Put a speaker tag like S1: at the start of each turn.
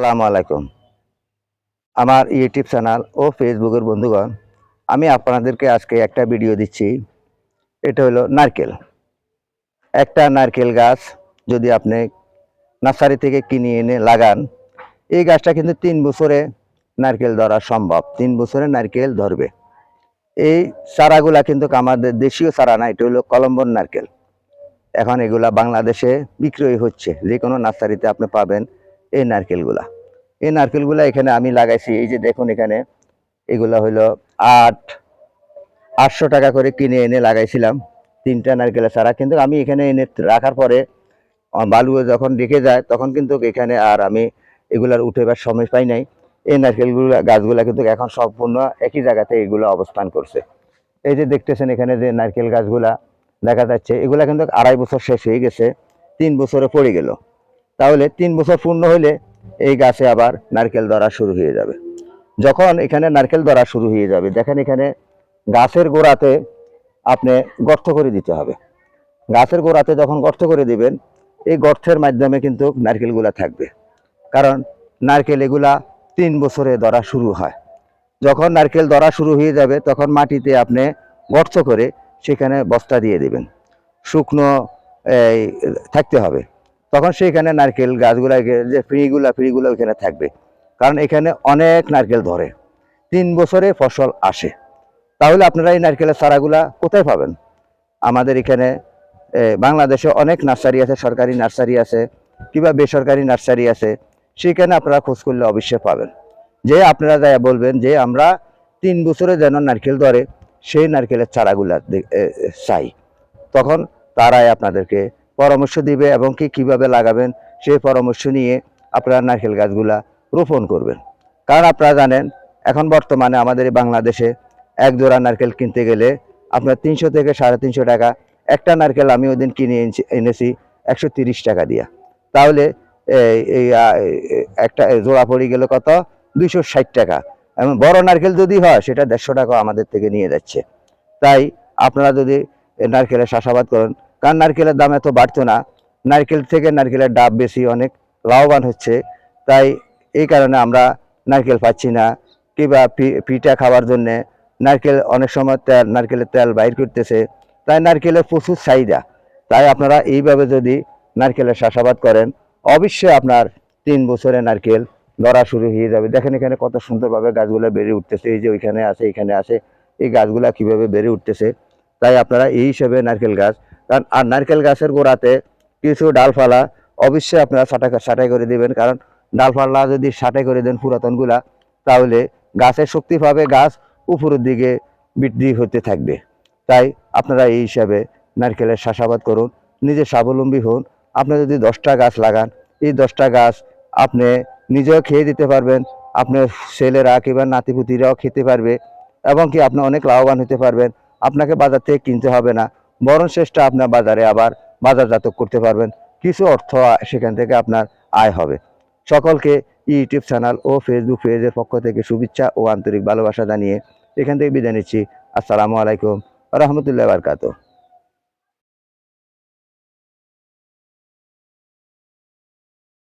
S1: সালামু আলাইকুম। আমার ইউটিউব চ্যানেল ও ফেসবুকের বন্ধুগণ, আমি আপনাদেরকে আজকে একটা ভিডিও দিচ্ছি। এটা হলো নারকেল। একটা নারকেল গাছ যদি আপনি নার্সারি থেকে কিনে এনে লাগান, এই গাছটা কিন্তু তিন বছরে নারকেল ধরা সম্ভব, তিন বছরে নারকেল ধরবে। এই চারাগুলা কিন্তু আমাদের দেশীয় চারা না, এটা হলো কলম্বর নারকেল। এখন এগুলা বাংলাদেশে বিক্রয় হচ্ছে যে কোনো নার্সারিতে আপনি পাবেন। এই নারকেলগুলা। এই নারকেলগুলা এখানে আমি লাগাইছি, এই যে দেখুন এখানে, এগুলা হলো আট, আটশো টাকা করে কিনে এনে লাগাইছিলাম, তিনটা নারকেলের চারা কিন্তু আমি এখানে এনে রাখার পরে বালু যখন রেখে যায়, তখন কিন্তু এখানে আর আমি এগুলার উঠেবার সময় পাই নাই। এই নারকেলগুলো, গাছগুলা কিন্তু এখন সম্পূর্ণ একই জায়গাতে এগুলো অবস্থান করছে। এই যে দেখতেছেন এখানে যে নারকেল গাছগুলা দেখা যাচ্ছে, এগুলা কিন্তু আড়াই বছর শেষ হয়ে গেছে, তিন বছরে পড়ে গেল। তাহলে তিন বছর পূর্ণ হলে এই গাছে আবার নারকেল ধরা শুরু হয়ে যাবে। যখন এখানে নারকেল ধরা শুরু হয়ে যাবে দেখেন এখানে গাছের গোড়াতে আপনি গর্ত করে দিতে হবে। গাছের গোড়াতে যখন গর্ত করে দিবেন এই গর্তের মাধ্যমে কিন্তু নারকেলগুলা থাকবে। কারণ নারকেল এগুলা তিন বছরে ধরা শুরু হয়। যখন নারকেল ধরা শুরু হয়ে যাবে তখন মাটিতে আপনি গর্ত করে সেখানে বস্তা দিয়ে দিবেন। শুকনো এই, থাকতে হবে। তখন সেখানে নারকেল গাছগুলা যে ফ্রিগুলা, ফ্রিগুলো ওইখানে থাকবে। কারণ এখানে অনেক নারকেল ধরে। তিন বছরে ফসল আসে। তাহলে আপনারা এই নারকেলের চারাগুলা কোথায় পাবেন? আমাদের এখানে বাংলাদেশে অনেক নার্সারি আছে, সরকারি নার্সারি আছে, কিংবা বেসরকারি নার্সারি আছে। সেখানে আপনারা খোঁজ করলে অবশ্যই পাবেন। যে আপনারা যাই বলবেন যে আমরা তিন বছরে যেন নারকেল ধরে, সেই নারকেলের চারাগুলা চাই। তখন তারাই আপনাদেরকে পরামর্শ দিবে এবং কি কীভাবে লাগাবেন সেই পরামর্শ নিয়ে আপনারা নারকেল গাছগুলা রোপণ করবেন। কারণ আপনারা জানেন, এখন বর্তমানে আমাদের বাংলাদেশে এক জোড়া নারকেল কিনতে গেলে আপনার তিনশো থেকে সাড়ে তিনশো টাকা। একটা নারকেল আমি ওই দিন কিনে এনেছি- এনেছি একশো তিরিশ টাকা দিয়া। তাহলে এই- একটা জোড়া পড়ে গেল কত? দুইশো ষাট টাকা। এবং বড় নারকেল যদি হয়, সেটা দেড়শো টাকা আমাদের থেকে নিয়ে যাচ্ছে। তাই আপনারা যদি নারকেলের চাষাবাদ করেন কারণ নারকেলের দাম এত বাড়তো না। নারকেল থেকে নারকেলের ডাব বেশি অনেক লাভবান হচ্ছে। তাই এই কারণে আমরা নারকেল পাচ্ছি না। কিংবা পিঠা খাওয়ার জন্যে নারকেল অনেক সময় তেল, নারকেলের তেল বাইর করতেছে। তাই নারকেলের প্রচুর চাহিদা। তাই আপনারা এইভাবে যদি নারকেলের চাষাবাদ করেন, অবশ্যই আপনার তিন বছরে নারকেল ধরা শুরু হয়ে যাবে। দেখেন এখানে কত সুন্দরভাবে গাছগুলো বেড়ে উঠতেছে। এই যে ওইখানে আছে এখানে আছে। এই গাছগুলা কীভাবে বেড়ে উঠতেছে? তাই আপনারা এই হিসেবে নারকেল গাছ কারণ আর নারকেল গাছের গোড়াতে কিছু ডালপালা অবশ্যই আপনারা ছাটাই ছাটাই করে দিবেন। কারণ ডালপালা যদি ছাটাই করে দেন পুরাতনগুলা, তাহলে গাছের শক্তি পাবে, গাছ উপরের দিকে বৃদ্ধি হতে থাকবে। তাই আপনারা এই হিসাবে নারকেলের চাষাবাদ করুন, নিজে স্বাবলম্বী হন। আপনি যদি দশটা গাছ লাগান, এই দশটা গাছ আপনি নিজেও খেয়ে দিতে পারবেন আপনার ছেলেরা কিংবা নাতিপুতিরাও খেতে পারবে, এবং কি আপনি অনেক লাভবান হতে পারবেন। আপনাকে বাজার থেকে কিনতে হবে না। বরং শেষটা আপনার বাজারে আবার বাজারজাত করতে পারবেন। কিছু অর্থ সেখান থেকে আপনার আয় হবে। সকলকে ইউটিউব চ্যানেল ও ফেসবুক পেজের পক্ষ থেকে শুভেচ্ছা ও আন্তরিক ভালোবাসা জানিয়ে এখান থেকে বিদায় নিচ্ছি। আসসালামু আলাইকুম, রহমতুল্লাহ বারকাত